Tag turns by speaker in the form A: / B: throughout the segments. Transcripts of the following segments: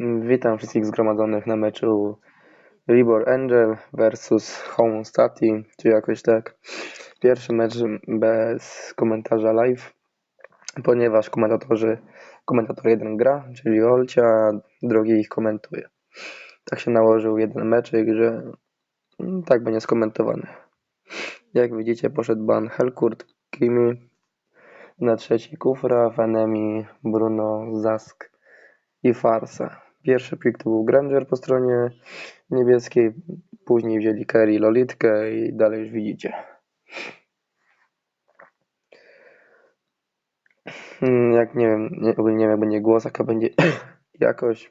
A: Witam wszystkich zgromadzonych na meczu Libor Angel versus Home Stati, czy jakoś tak. Pierwszy mecz bez komentarza live, ponieważ komentatorzy, komentator jeden gra, czyli Olcia, drugi ich komentuje. Tak się nałożył jeden meczek, że tak będzie skomentowany. Jak widzicie poszedł ban Helkurt, Kimi, na trzeci Kufra, Venemi, Bruno, Zask i Farsa. Pierwszy pik to był Granger po stronie niebieskiej, później wzięli Kerry, Lolitkę i dalej już widzicie. Hmm, Jak nie wiem, nie, ogólnie nie wiem jak będzie głos, jaka będzie jakość.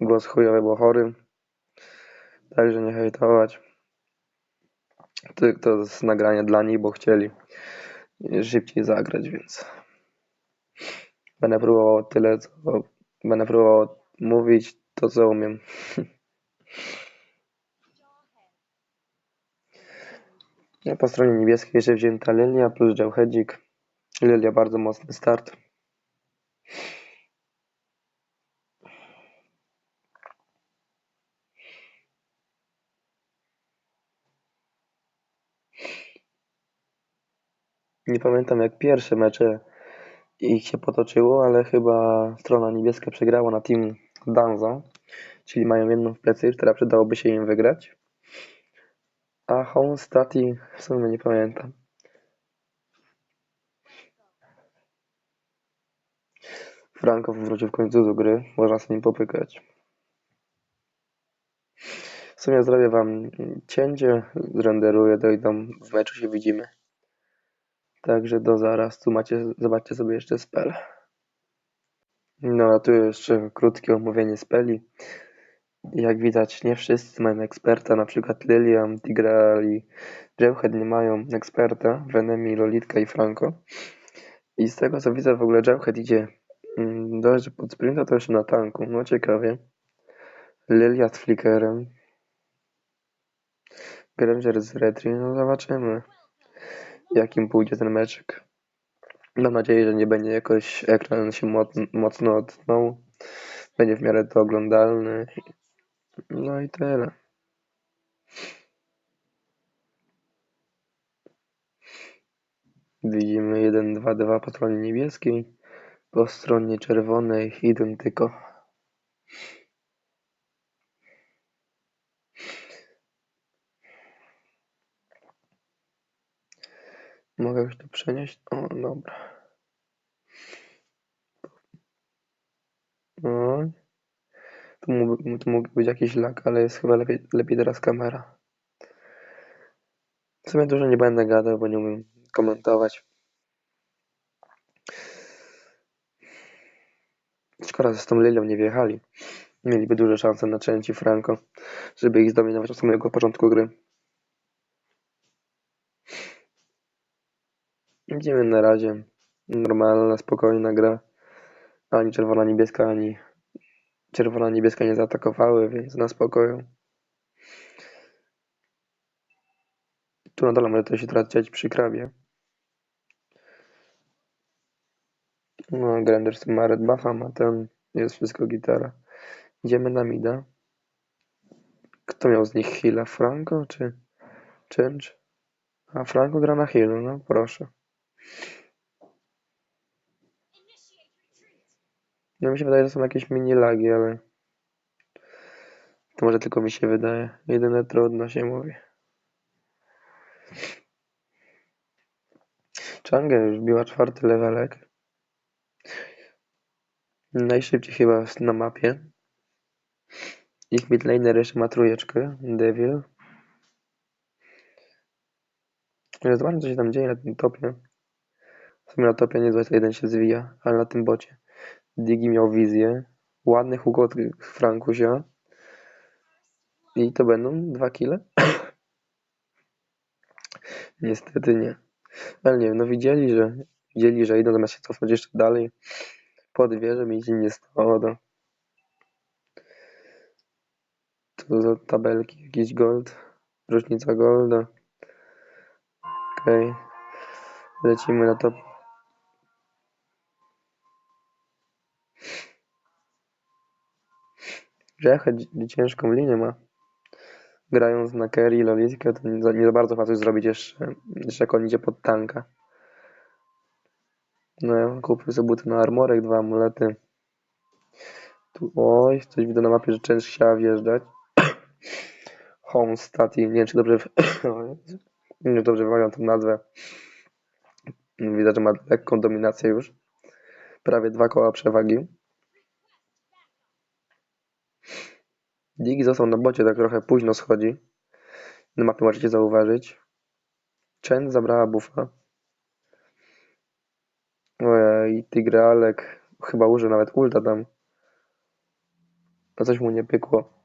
A: Głos chujowy, bo chory. Także nie hejtować. To, to jest nagranie dla nich, bo chcieli szybciej zagrać, więc będę próbował tyle, co będę próbował mówić to, co umiem. Ja po stronie niebieskiej jeszcze wzięta Lilia plus Działchedzik. Lilia bardzo mocny start. Nie pamiętam jak pierwsze mecze ich się potoczyło, ale chyba strona niebieska przegrała na team Danzo, czyli mają jedną w plecy, która przydałoby się im wygrać. A Home Stati w sumie nie pamiętam. Franko wrócił w końcu do gry, można z nim popykać. W sumie zrobię wam cięcie, zrenderuję, dojdą, w meczu się widzimy. Także do zaraz, tu macie, zobaczcie sobie jeszcze spell. No a tu jeszcze krótkie omówienie speli. Jak widać nie wszyscy mają eksperta, na przykład Lilian, Tigreal i Jewhead nie mają eksperta, Venemi, Lolitka i Franco. I z tego co widzę w ogóle Jewhead idzie mm, dość pod sprinta, to jeszcze na tanku, no ciekawie. Lilia z flickerem. Granger z Retri, no zobaczymy jakim pójdzie ten meczek. Mam nadzieję, że nie będzie jakoś ekran się moc- mocno odtnął. Będzie w miarę to oglądalny. No i tyle. Widzimy 1, 2, 2 po stronie niebieskiej. Po stronie czerwonej identyko. Mogę już to przenieść? O, dobra. No. Tu mógł, tu mógł być jakiś lag, ale jest chyba lepiej, lepiej teraz kamera. W sumie dużo nie będę gadał, bo nie umiem komentować. Szkoda, że z tą Lilią nie wjechali. Mieliby duże szanse na Częci Franco, żeby ich zdominować od samego początku gry. Idziemy na razie. Normalna, spokojna gra. Ani czerwona, niebieska, ani czerwona, niebieska nie zaatakowały, więc na spokoju. Tu na dole może to się teraz dziać przy krabie. No, Granders ma red buffa, ma ten, jest wszystko gitara. Idziemy na mida. Kto miał z nich heala? Franco czy Change? A Franco gra na healu, no proszę. No mi się wydaje, że są jakieś mini lagi, ale to może tylko mi się wydaje. Jedyne trudno się mówi. Chang'e już biła czwarty levelek. Najszybciej chyba na mapie. Ich midlaner jeszcze ma trójeczkę. Devil. Ale zobaczmy co się tam dzieje na tym topie. W sumie na topie nie to jeden się zwija, ale na tym bocie. Digi miał wizję. Ładny huk od Frankusia. I to będą dwa kile? Niestety nie. Ale nie wiem, no widzieli, że widzieli, że idą zamiast się cofnąć jeszcze dalej pod wieżę mi się nie stało. To za tabelki jakiś gold. Różnica golda. Okej. Okay. Lecimy na top. Że jechać ciężką linię ma. Grając na carry Lolitkę, to nie za, nie za bardzo ma coś zrobić jeszcze, jeszcze jak on idzie pod tanka. No ja kupił sobie buty na armorek, dwa amulety. Tu, oj, coś widzę na mapie, że część chciała wjeżdżać. Home Stati, nie wiem czy dobrze, nie wiem, dobrze wymawiam tą nazwę. Widać, że ma lekką dominację już. Prawie dwa koła przewagi. Digi został na bocie, tak trochę późno schodzi. Na mapie możecie zauważyć. Chen zabrała buffa. Ojej, Tigrealek chyba użył nawet ulta tam. To coś mu nie pykło.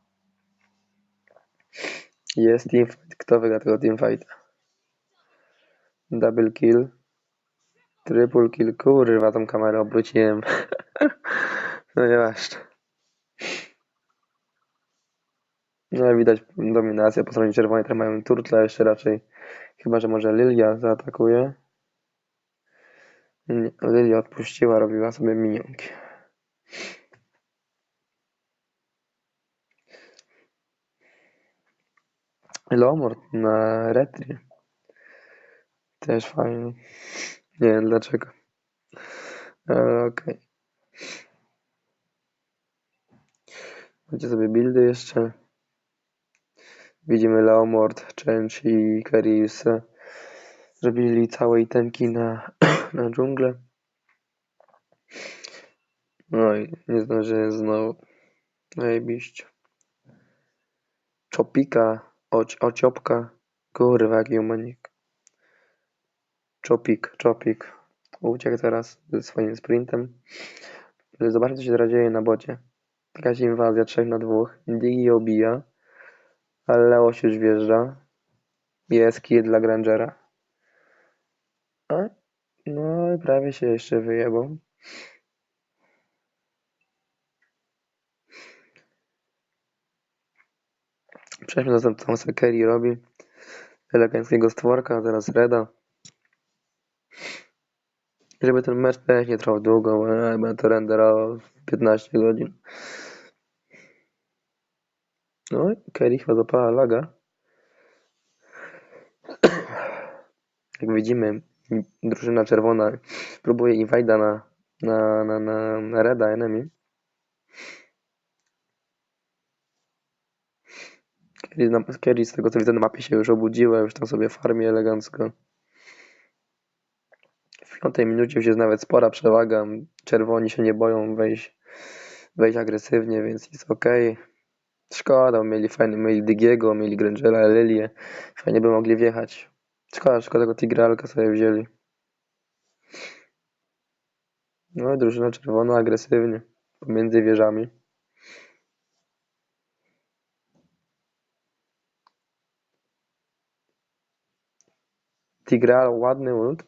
A: Jest teamfight. Kto wygra tego teamfighta? Double kill. Triple kill. Kurwa, tą kamerę obróciłem. no nieważne. No widać dominację po stronie czerwonej, teraz mają turtle jeszcze raczej. Chyba, że może Lilia zaatakuje. Nie, Lilia odpuściła, robiła sobie minionki. Lomord na retry. Też fajnie. Nie wiem dlaczego. Ale okej. Macie sobie buildy jeszcze. Widzimy Leomord, Chench i Karius zrobili całe itemki na, na dżunglę. No i nie zdążyłem znowu. Najebiście. Czopika, oć, ociopka. Kurwa, jaki umanik. Czopik, czopik. Uciekł teraz ze swoim sprintem. Zobaczmy, co się teraz dzieje na bocie. Jakaś inwazja 3 na 2. Digi obija. Ale Leoś już wjeżdża. Jest kill dla Grangera. A? No i prawie się jeszcze wyjebał. Przejdźmy na to, co Kerry robi. Eleganckiego stworka, teraz Reda. Żeby ten mecz też nie trwał długo, bo ja będę to renderował 15 godzin. No chyba zapała laga. Jak widzimy, drużyna czerwona próbuje inwajda na, na, na, na, na Reda enemy. Kerry z tego co widzę na mapie się już obudziła, już tam sobie farmie elegancko. W piątej minucie już jest nawet spora przewaga. Czerwoni się nie boją wejść, wejść agresywnie, więc jest ok. Szkoda, mieli fajny, mieli Digiego, mieli Grangera, Lilię. Fajnie by mogli wjechać. Szkoda, szkoda tego Tigralka sobie wzięli. No i drużyna czerwona agresywnie pomiędzy wieżami. Tigreal ładny ult.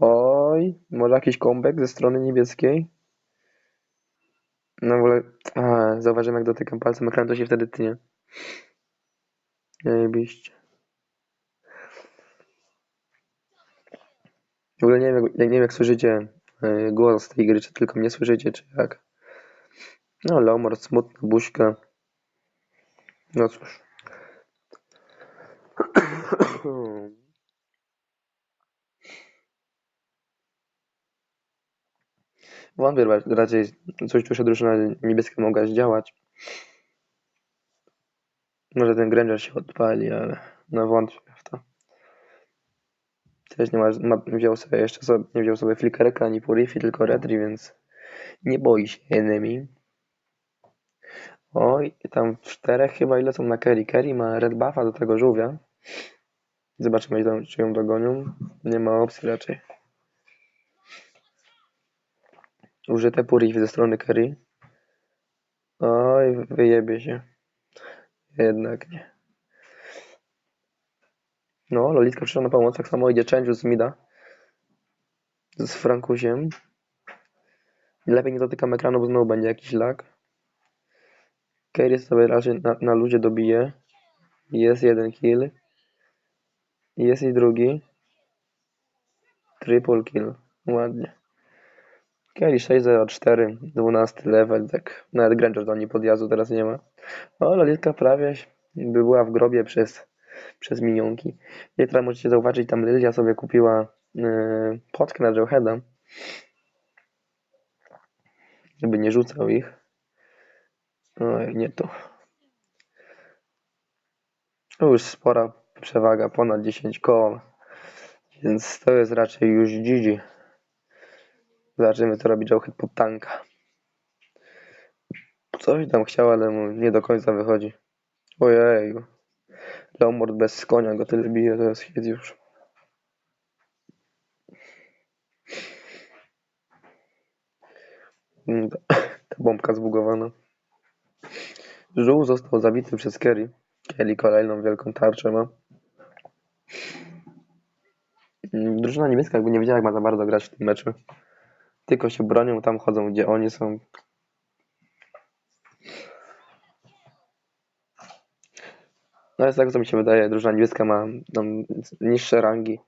A: Oj, może jakiś comeback ze strony niebieskiej? No w ogóle, zauważyłem jak dotykam palcem ekranu, to się wtedy tnie. Zajebiście. W ogóle nie wiem, jak, nie wiem jak słyszycie y, głos tej gry, czy tylko mnie słyszycie, czy jak. No, Lomor, smutna buźka. No cóż. Wątpię ra- raczej coś tu się drużyna niebieska mogła zdziałać. Może ten Granger się odpali, ale no wątpię w to. Też nie ma, ma wziął sobie jeszcze sobie, nie wziął sobie flickerka ani purifi, tylko retri, więc nie boi się enemy. Oj, tam czterech chyba ile są na Kerry. Kerry ma red buffa do tego żółwia. Zobaczymy, czy ją dogonią. Nie ma opcji raczej. Użyte purif ze strony Kerry. Oj, wyjebie się. Jednak nie. No, Lolitka przyszła na pomoc, tak samo idzie Change z Mida. Z Frankusiem. Lepiej nie dotykam ekranu, bo znowu będzie jakiś lag. Kerry sobie raczej na, na ludzie dobije. Jest jeden kill. Jest i drugi. Triple kill. Ładnie. Kelly 604, 12 level, tak. Nawet Granger do niej podjazdu teraz nie ma. O, Lolitka prawie by była w grobie przez, przez minionki. Teraz możecie zauważyć, tam Lilia sobie kupiła yy, potkę na Joeheada. Żeby nie rzucał ich. Oj, nie to. To już spora przewaga, ponad 10 koła. Więc to jest raczej już GG. Zobaczymy, co robi Joehead pod tanka. Coś tam chciał, ale mu nie do końca wychodzi. Ojeju. Lomord bez konia go tyle bije, to jest hit już. Mm, Ta, ta bombka zbugowana. Żół został zabity przez Kerry. Kelly kolejną wielką tarczę ma. Mm, Drużyna niemiecka jakby nie wiedziała jak ma za bardzo grać w tym meczu. Tylko się bronią, tam chodzą gdzie oni są. No z tego co mi się wydaje, drużyna niebieska ma tam niższe rangi.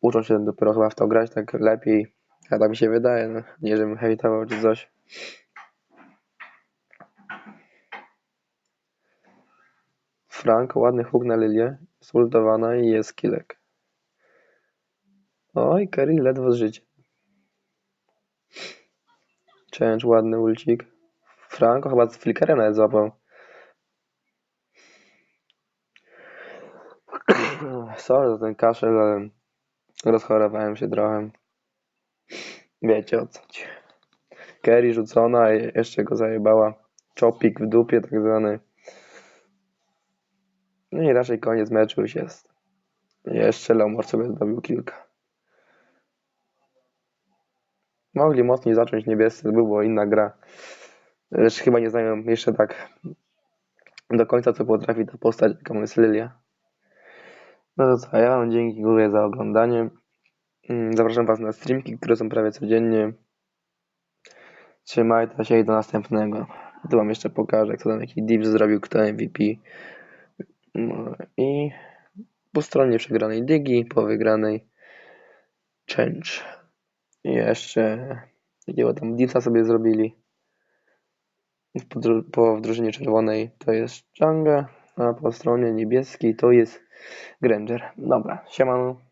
A: Uczą się dopiero chyba w to grać tak lepiej. A tak mi się wydaje, no. nie żebym hejtował czy coś. Frank, ładny huk na Lilię, zultowana i jest kilek. Oj, Kerry ledwo z życiem. Change, ładny ulcik. Franko chyba z flickerem nawet złapał. Sorry za ten kaszel, ale rozchorowałem się trochę. Wiecie o co ci. Kerry rzucona i jeszcze go zajebała. Chopik w dupie tak zwany. No i raczej koniec meczu już jest. Jeszcze Lomor sobie zdobył kilka. Mogli mocniej zacząć niebiescy, by była inna gra. Lecz chyba nie znają jeszcze tak do końca, co potrafi ta postać, jaką jest Lilia. No to co, ja wam dzięki góry za oglądanie. Mm, Zapraszam was na streamki, które są prawie codziennie. Trzymajcie się i do następnego. Tu wam jeszcze pokażę, kto tam jaki dips zrobił, kto MVP. No i po stronie przegranej Dygi, po wygranej Change. I jeszcze jakiego tam dipsa sobie zrobili. Po, po drużynie czerwonej to jest Changa, a po stronie niebieskiej to jest Granger. Dobra, siemano.